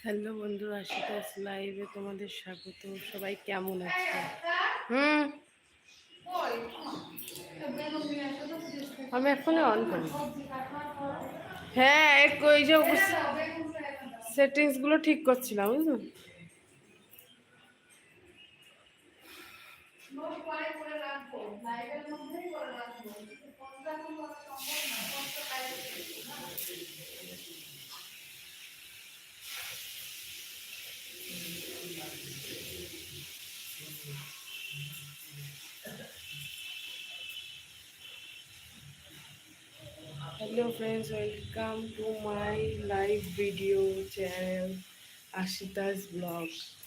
Hello বন্ধু আশিতাস লাইভে তোমাদের স্বাগত। সবাই কেমন আছে? হুম। আমি এখনই অন করি। হ্যাঁ এক ওই যে সেটিংসগুলো ঠিক করছিলাম বুঝলো? hello friends welcome to my live video channel ashita's vlogs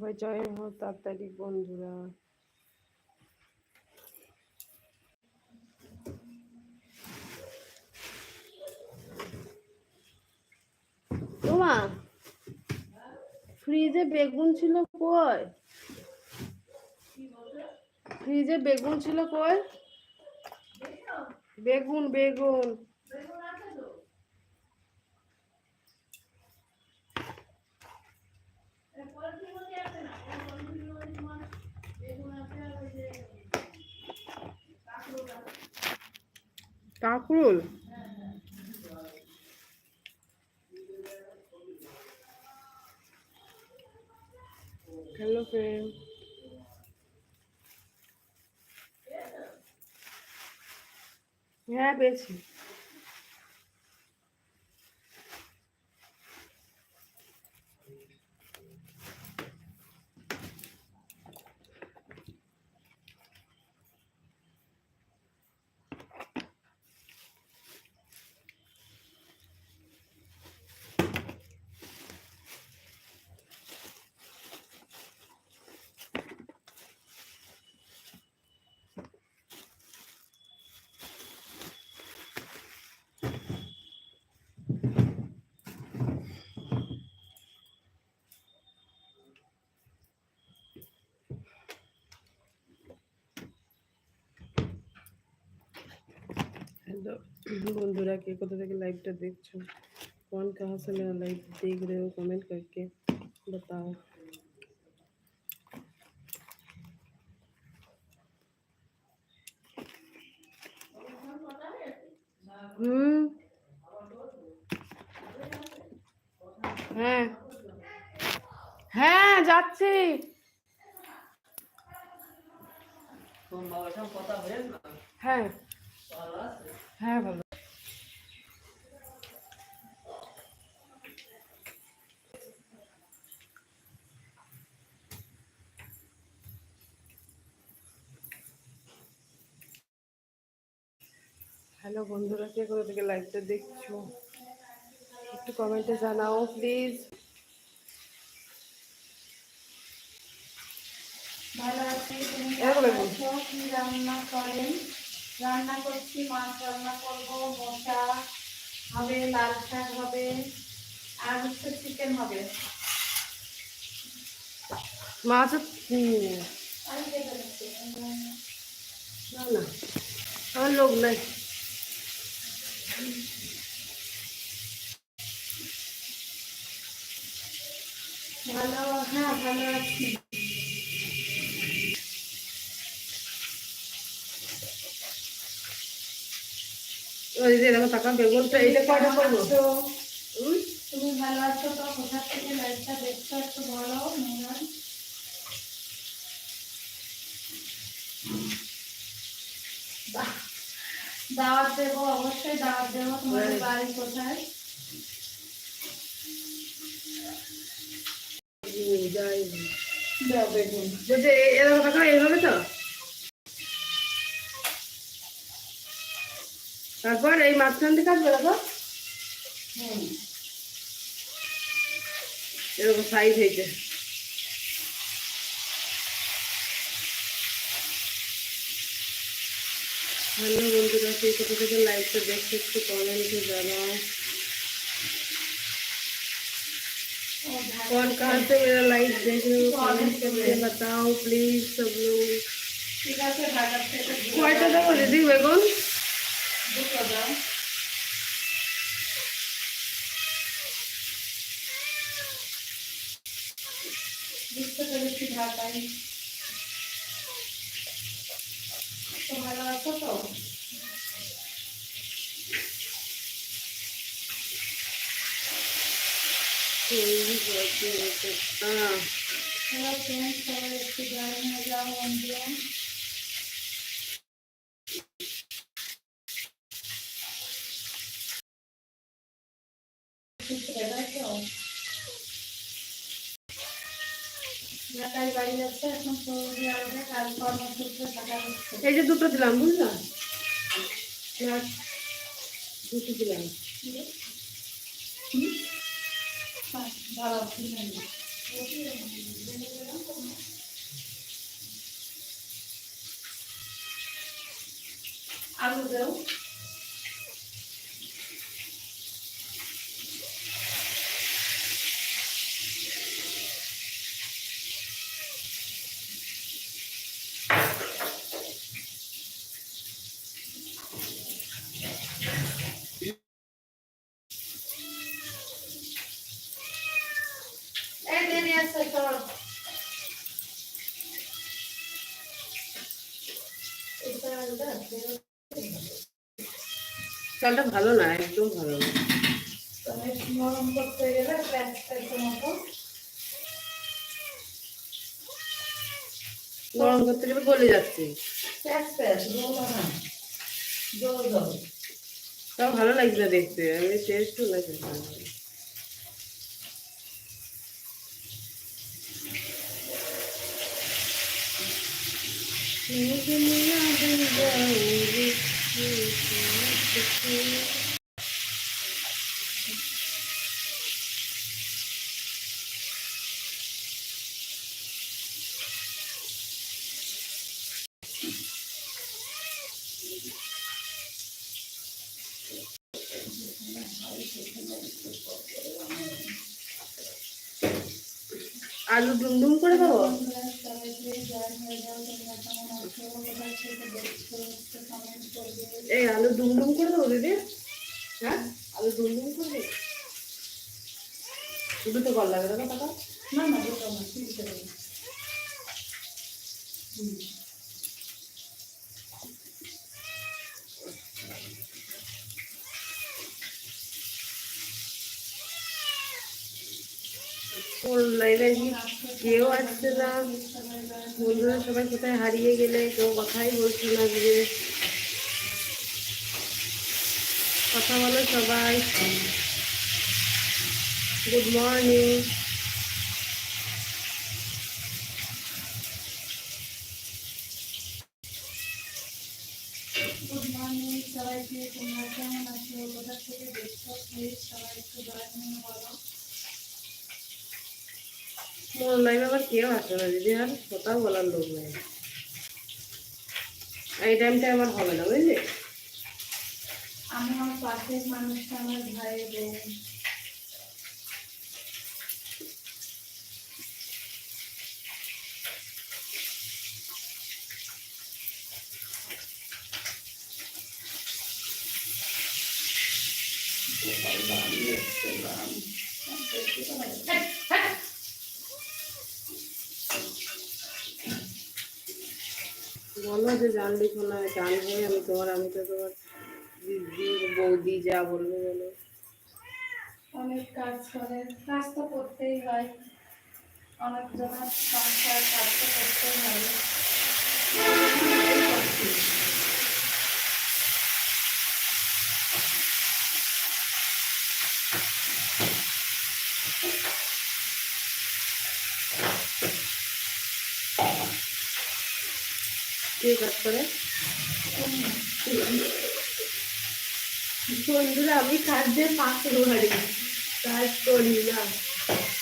সবাই জয় হো তাড়াতাড়ি বন্ধুরা। তোমা ফ্রিজে বেগুন ছিল কই? ফ্রিজে বেগুন ছিল কই? বেগুন বেগুন। কাকরুল। হ্যালো ফ্রেন্ড হ্যাঁ পেয়েছি। बंधुरा के कोथा থেকে লাইভটা দেখছো कौन कहाँ से मेरा लाइव देख रहे हो कमेंट करके बताओ হুম হ্যাঁ হ্যাঁ যাচ্ছি হ্যাঁ হ্যাঁ ভালো। হ্যালো বন্ধুরা কে কোথা থেকে লাইভটা দেখছ? একটু কমেন্টে জানাও প্লিজ ভালো আছি? কি রান্না করেন? রান্না করছি মাছ রান্না করব মশা হবে লাল শাক হবে আর হচ্ছে চিকেন হবে। মাছ না। আমার লোক নাই। ভালো হ্যাঁ ভালো আছি। ওই যে দেখো টাকা বেগুনটা এইটা কয়টা করব? তুমি ভালো আছো তো? কোথা থেকে লাইফটা দেখছ একটু বলো মোহন দাওয়াত দেবো অবশ্যই দাওয়াত দেবো। তোমাদের হ্যাঁ। বাড়ি কোথায়? এ- এরকম টাকা এইভাবে তো? তারপর এই মাঝখান থেকে কাটবে দেখো হুম এরকম সাইজ হয়েছে হ্যালো বন্ধুরা কে কোথা থেকে লাইভটা দেখছে একটু কমেন্টে জানাও और भाई कौन कहाँ से मेरा लाइव देख रहे हो कमेंट करके बताओ प्लीज सब लोग ঠিক আছে বাজার থেকে দিয়ে কয়টা দেবো দিদি বেগুন দাও বুঝতে পেরেছি ঢাকায় তো ভালো আছো তো হ্যাঁ হ্যালো ফ্রেন্ড সবাই একটু জয়েন হয়ে যাও বন্ধু ঢাকায় বাড়ি যাচ্ছে এখন সৌদি আরবে কাজ কর্মসূত্রে টাকা দিচ্ছে এই যে দুটো দিলাম বুঝলাম পেঁয়াজ দুটো দিলাম। আলু দাও। চালটা ভালো না, একদম ভালো না। করতে গেলে গেলে যাচ্ছে। তাও ভালো লাগছে দেখতে, আমি টেস্টও খেতে ভালো আলু ডুমডুম করে দেবো এই আলু ডুমডুম করে দেবো দিদি। হ্যাঁ? আলু ডুমডুম করে দেবো দুটো কল লাগে দাদা টাকা না না দুটো না তিনটে দেবো ওর লাইভে কেউ আসছে না। বন্ধুরা সবাই কোথায় হারিয়ে গেলে কেউ কথাই বলছে না যে কথা বলো সবাই। গুড মর্নিং সবাইকে তোমরা কেমন আছো? কোথা থেকে দেখছ? প্লিজ সবাই একটু হয়ে বলো। মোর লাইভে আবার কেউ আসে না দিদি আর কোথাও বলার লোক নেই এই টাইমটা আমার হবে না বুঝলি আমি আমার পাশের মানুষটা আমার ভাইয়ের বোন বলো যে জানলি না হয়ে আমি তোমার, আমি তো তোমার দিদি বৌদি যা বলবে বলো। অনেক কাজ করে, কাজ তো করতেই হয়। অনেক জনের সংসার কাজ তো করতেই হয়। কে কাজ করে বন্ধুরা আমি কাজে পাশে বাড়ি কাজ করি না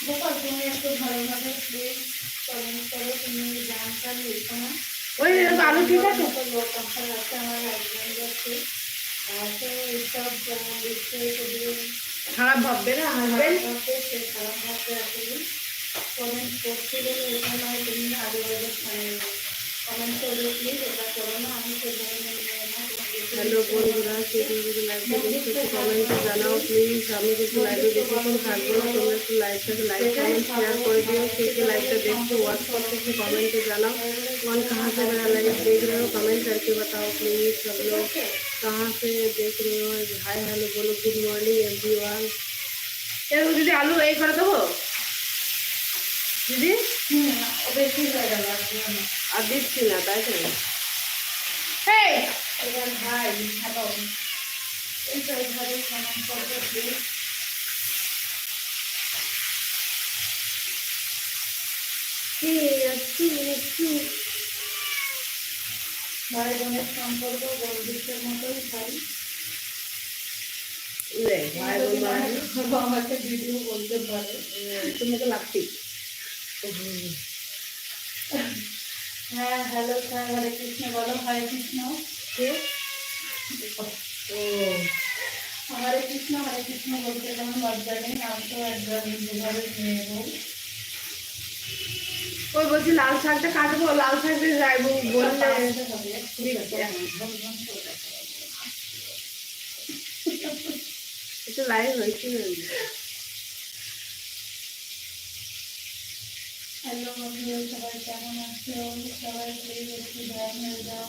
গোপাল তুমি একটু ভালোভাবে প্লিজ করো তুমি জানকারি লিখো না ওই আলু ঠিক আছে লোক আছে আছে আমার হাজব্যান্ড আছে আছে এইসব যেমন খারাপ ভাববে না সে খারাপ ভাববে আসলে কমেন্ট করছিল নয় তুমি আগে আগে কমেন্ট করলে প্লিজ এটা করো না আমি সেভাবে নেবো না হ্যালো বন্ধুরা কে কে যদি লাইভটা দেখছো একটু কমেন্টে জানাও প্লিজ আমি কিন্তু লাইভে বেশিক্ষণ থাকবো না তোমরা একটু লাইভটাকে লাইক কমেন্ট শেয়ার করে দিও কে কে লাইভটা দেখছো ওয়াচ করতে একটু कमेंट জানাও कौन कहाँ से मेरा लाइव देख रहे हो कमेंट करके बताओ प्लीज सब लोग कहाँ से देख रहे हो हाय हेलो बोलो गुड मॉर्निंग एवरीवन এরকম দিদি আলু এই করে দেবো দিদি আর। দিচ্ছি না তাই তো? ভাই হ্যালো এইটা এইভাবে কমেন্ট করবে ভাই বোনের সম্পর্ক বন্ধুত্বের মতোই ভাই। আমাকে ভিডিও বলতে পারে তুমি তো লাগছি হ্যাঁ হ্যালো স্যার হরে কৃষ্ণ বলো হরে কৃষ্ণ। কে? ও হরে কৃষ্ণ হরে কৃষ্ণ বলতে যেমন লজ্জা নেই? আমি তো একজন যেভাবে বউ ওই বলছি লাল শাকটা কাটবো লাল শাকটা যাইবো বললে করা যাবে। একটু লাইভ হয়েছে হ্যালো, বন্ধুরা, সবাই কেমন আছো? সবাই প্লিজ একটু জয়েন হয়ে যাও।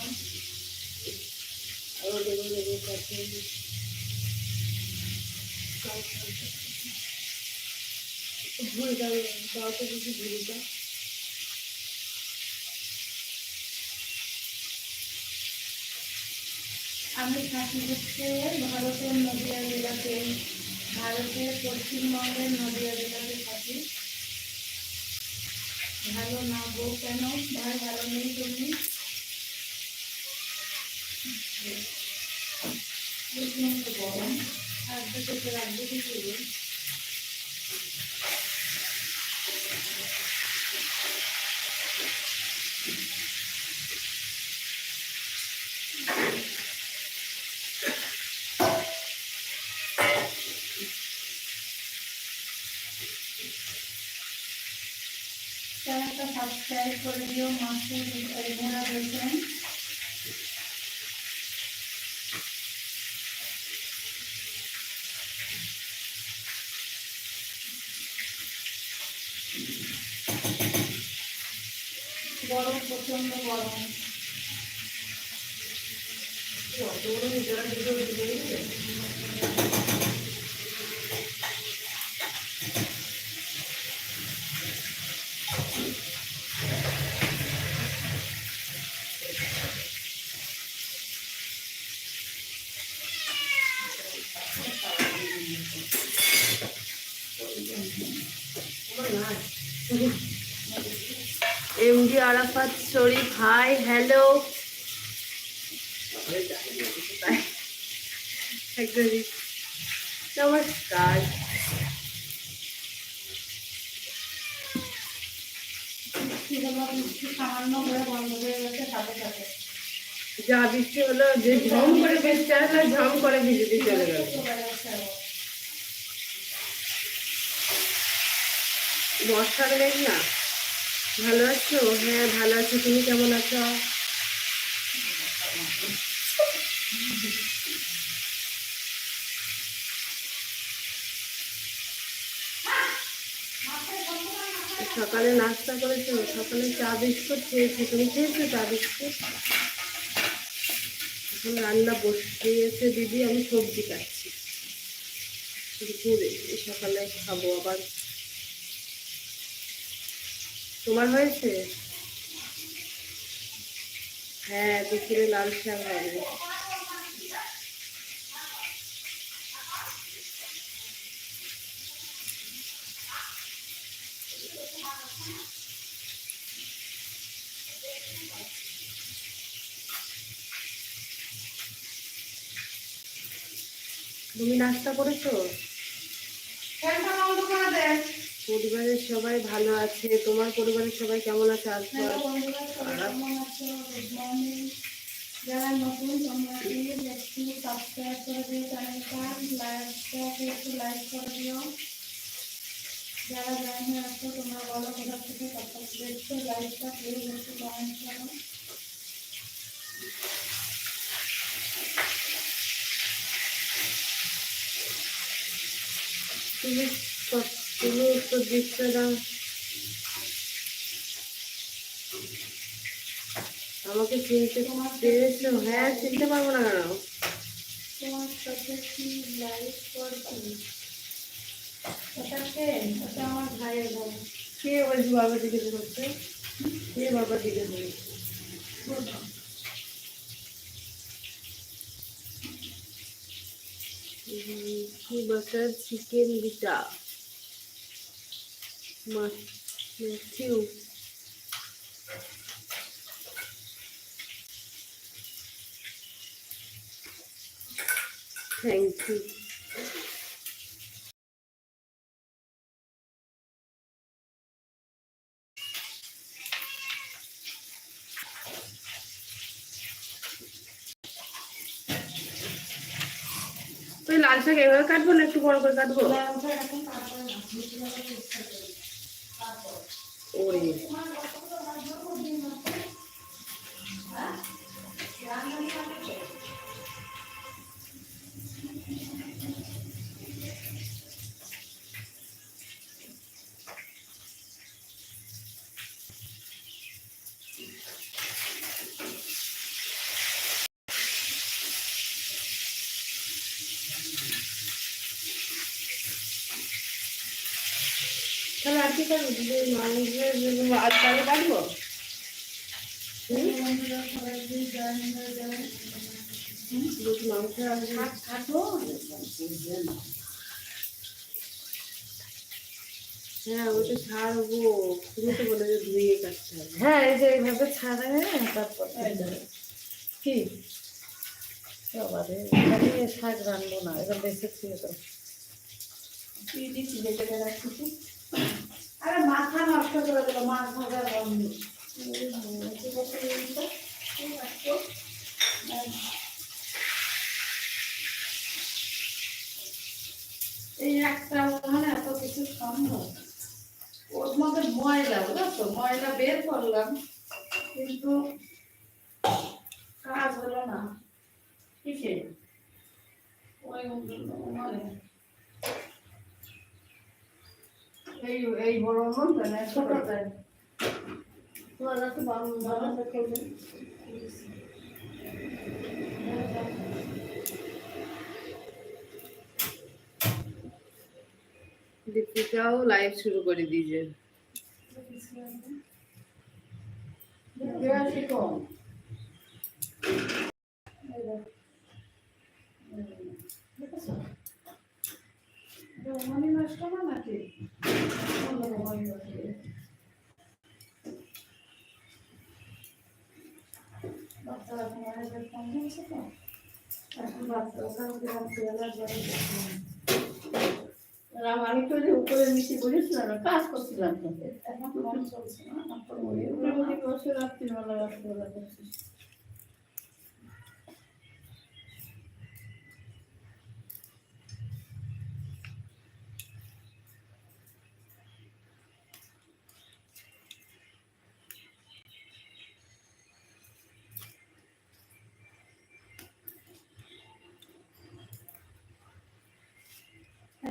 ভুল যাবে কিছু আমি থাকি হচ্ছে ভারতের নদিয়া জেলাতে, ভারতের পশ্চিমবঙ্গের নদিয়া জেলাতে থাকি। ভালো না বউ কেন ভাই ভালো নেই তুমি বুঝলাম তো গরম আর দুটো রাখব কি করব চ্যানেলটা সাবস্ক্রাইব করে দিও মাসে রেগুলার রয়েছেন গরম প্রচণ্ড গরম। MD Arafat Sharif, hi, hello. নমস্কার যা বৃষ্টি হলো, যে ঝম করে বৃষ্টি আসলে ঝম করে বিজেপি চলে গেল। বর্ষার মেঘ না? ভালো আছো? হ্যাঁ ভালো আছো। তুমি কেমন আছো? সকালে নাস্তা করেছ? সকালে চা বিস্কুট খেয়েছি? তুমি খেয়েছো চা বিস্কুট? এখন রান্না বসিয়েছে দিদি, আমি সবজি কাটছি। সকালে খাব আবার। তোমার হয়েছে? হ্যাঁ দুপুরে লাল শাক হবে। তুমি নাস্তা করেছ? করে দেন পরিবারের সবাই ভালো আছে? তোমার পরিবারের সবাই কেমন আছে আছো? গুড যারা নতুন তোমরা প্লিজ একটু সাবস্ক্রাইব করে দিও চ্যানেলটা লাইকটাকে একটু লাইক করে দিও। যারা জয়েন হয়ে আছো তোমরা বলো কোথা থেকে কত দেখছ লাইকটা প্লিজ একটু কমেন্ট করো। তুমি তুমি উত্তর দিচ্ছে দাও। আমাকে চিনতে পেরেছ? হ্যাঁ চিনতে পারব না কেন? তোমার সাথে কি লাইক করছি ওটাকে ওটা আমার ভাইয়ের বোন কে বলছি বাবা জিজ্ঞেস করছে? কে বাবা জিজ্ঞেস করছে? কি বাটার চিকেন বিটা ম্যাথিউ থ্যাংক ইউ লাল শাক এভাবে কাটবো না একটু বড় করে কাটবো? ওরে তোমার কতগুলো রান্না করবি না হ্যাঁ রান্না করবে তাহলে আর কি করব যে মাংসের আর তাহলে কাটবো বন্ধুরা সবাই প্লিজ জয়েন হয়ে যাবে দুটো মাংস আসবে শাক কাটো হ্যাঁ ওটা ছাড়বো তুমি তো বলে ধুয়ে কাটতে হবে হ্যাঁ এই যে এইভাবে ছাড়ে তারপর কি সবারে শাক রানবো না এবার তো দেখে রাখছি আরে মাথা নষ্ট করে দিল মাছ ভাজার বন্ধ এই একটা মানে এত কিছু সম্ভব। ওর মধ্যে ময়লা, বুঝছ? ময়লা বের করলাম, কিন্তু কাজ হলো না। কিসে ওই মানে এই এই বড় মনটা না ছোটটায় কাছে বাবা বাবা খেলবে দীপিকাও লাইভ শুরু করে দিয়েছে। বাচ্চা আমি তো যে উপরে নিচে বলেছিলাম না কাজ করছিলাম তো। রাত্রিবেলা রাত্রিবেলা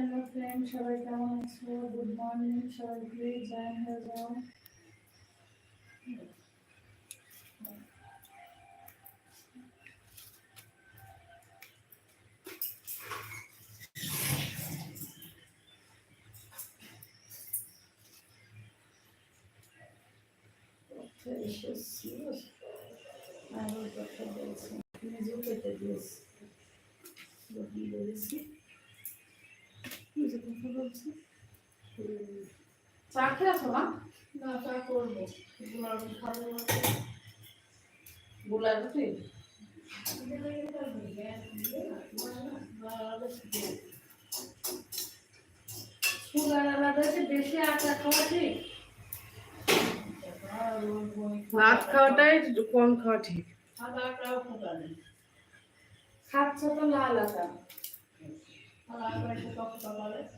হ্যালো ফ্রেন্ড সবাই কেমন আছো গুড মর্নিং সবাই প্লিজ জয়েন হয়ে যাও চা খেয়েছো না না চা করব। গুলার রুটি সুগার আলাদা বেশি আটা খাওয়া ঠিক ভাত খাওয়াটাই কম খাওয়া ঠিক। খাচ্ছ তো লাল আটা। সাদা আটা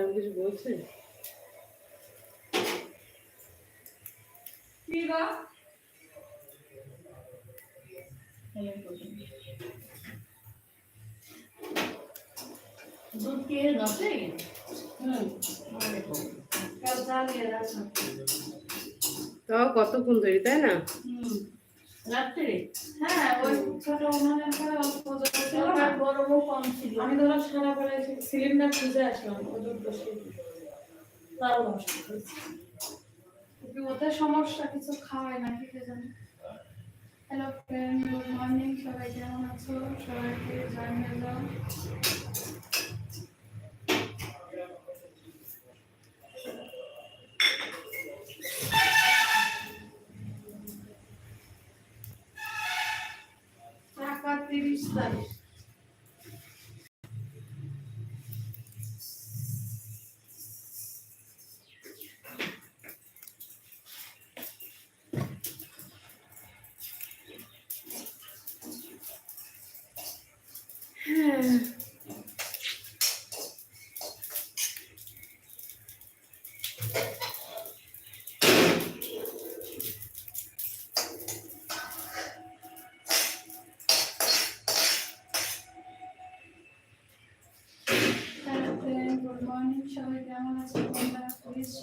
কিছু বলছে? দুধ কে নসে হুম। তাও কতক্ষণ ধরে তাই না? হুম। রাত্রে? হ্যাঁ ওই ছোট উনানের পরে অল্প জ্বলছিল আর গরমও কম ছিল। আমি ধরো সারা বেলা সিলিন্ডার খুঁজে আসলাম হয়েছে। কি ওদের সমস্যা কিছু খাওয়ায় না কি কে হ্যালো ফ্রেন্ড গুড মর্নিং সবাই কেমন আছো? সবাইকে জানিয়ে দাও। Espírito.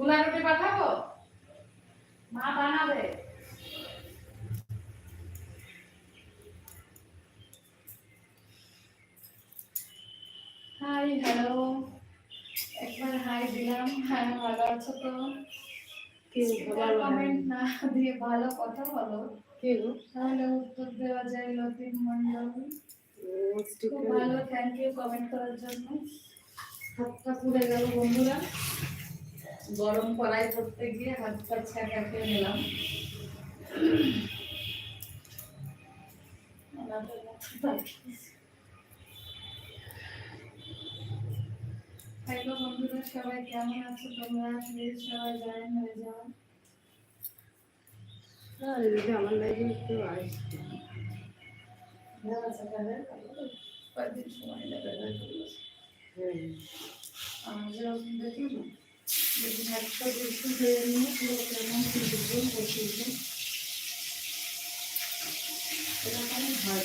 গুলা রুটি পাঠাবো? মা বানাবে। Hi hello. একবার হাই দিলাম। হ্যাঁ ভালো আছো তো? কমেন্ট না দিয়ে ভালো কথা বলো। তাহলে উত্তর দেওয়া যায় লতিন মন্ডল খুব ভালো থ্যাংক ইউ কমেন্ট করার জন্য। হাতটা পুড়ে গেল বন্ধুরা। গরম কড়াই করতে গিয়ে হাতটা ছ্যাঁকা খেয়ে নিলাম। ওনাদের মতো তাকিয়ে। হ্যালো বন্ধুরা সবাই কেমন আছো? তোমরা প্লিজ সবাই জয়েন হয়ে যাও হ্যাঁ, আমার লাগে একটু আসছে। কয়েকদিন সময় নেবে না আমাদের দেখি না। একশো দেড়শো হয়ে নিয়ে পুরো কেমন কিনবো বসিয়ে এরকম হয়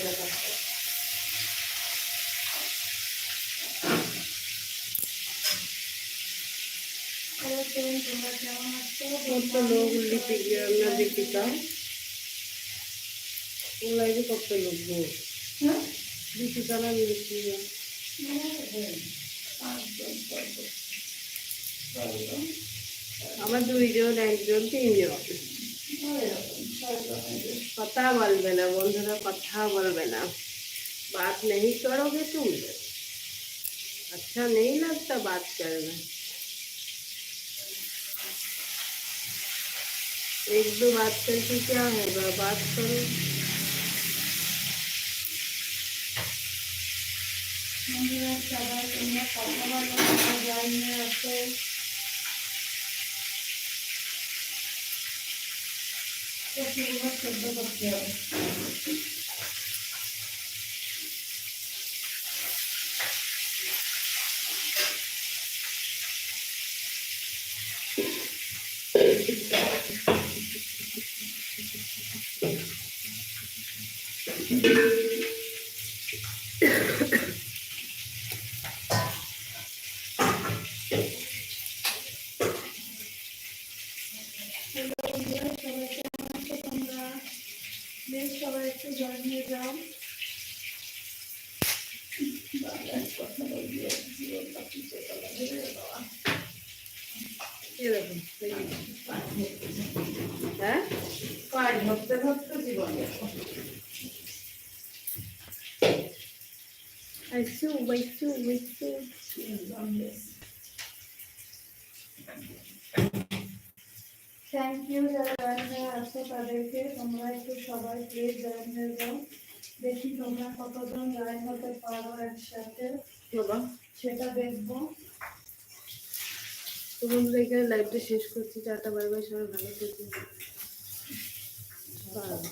কেমন আছো কত লোক লিপি না দীপিকা ও লাইভে কত লোক হ্যাঁ। দীপিকা না লিপিকা পাঁচজন ছয়জন ছয়জন। আমার দুইজন একজন তিনজন এরকম ছয়জন কথা বলবে না বন্ধুরা কথা বলবে না बात नहीं करोगे तुम अच्छा नहीं लगता बात करना एक दो बात करके क्या होगा बात करो বন্ধুরা সবাই কতগুলো সেদ্ধ করতে হবে হ্যালো বন্ধুরা সবাই কেমন আছো তোমরা প্লিজ সবাই একটু জয়েন হয়ে যাও এরকম হ্যাঁ পায়ে ধরতে ধরতে জীবন। আইসু বাইসু বাইসু। থ্যাংক ইউ যারা জয়েন হয়ে আসছো তাদেরকে। তোমরা একটু সবাই প্লিজ জয়েন হয়ে যাও। দেখি তোমরা কতজন জয়েন হতে পারো একসাথে। সেটা দেখব। তো বন্ধুরা এখানে লাইভটা শেষ করছি। টাটা বাই বাই সবাই ভালো বাই